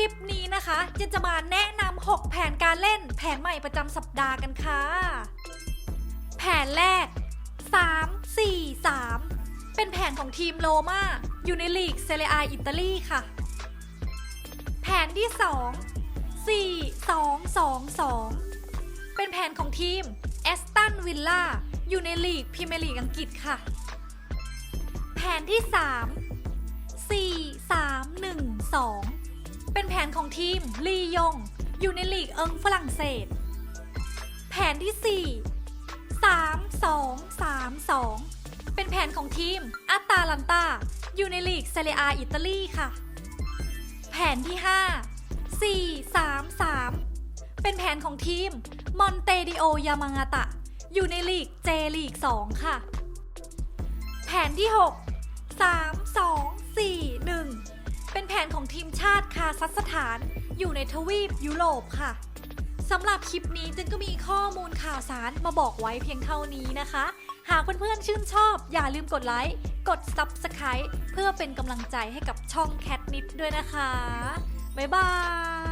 ลิปนี้นะคะจะจะมาแนะนำ6 แผนการเล่นแผนใหม่ประจำสัปดาห์กันค่ะ แผนแรก 3 4 3 เป็นแผนของทีมโลมาอยู่ในลีกเซเรียอิตาลีค่ะ แผนที่ 2 4 2 2 2 เป็นแผนของทีมแอสตันวิลล่าอยู่ในลีกพรีเมียร์ลีกอังกฤษค่ะ แผนที่ 3 4 3 1 2 เป็นแผนของทีมลียง อยู่ในลีกเอิงฝรั่งเศส แผนที่ 4 3 2 3 2 เป็นแผนของทีมอัตตาลันตาอยู่ในลีกเซเรียอิตาลีค่ะ แผนที่ 5 4 3 3 เป็นแผนของทีมมอนเตดิโอยามางาตะ อยู่ในลีกเจลีก 2 ค่ะ แผนที่ 6 3 ของทีมชาติคาซัคสถาน อยู่ในทวีปยุโรปค่ะสำหรับคลิปนี้จึงก็มีข้อมูลข่าวสารมาบอกไว้เพียงเท่านี้นะคะ หากเพื่อนๆชื่นชอบ อย่าลืมกดไลค์ กด Subscribe เพื่อเป็นกำลังใจให้กับช่องแคทนิดด้วยนะคะ บ๊ายบาย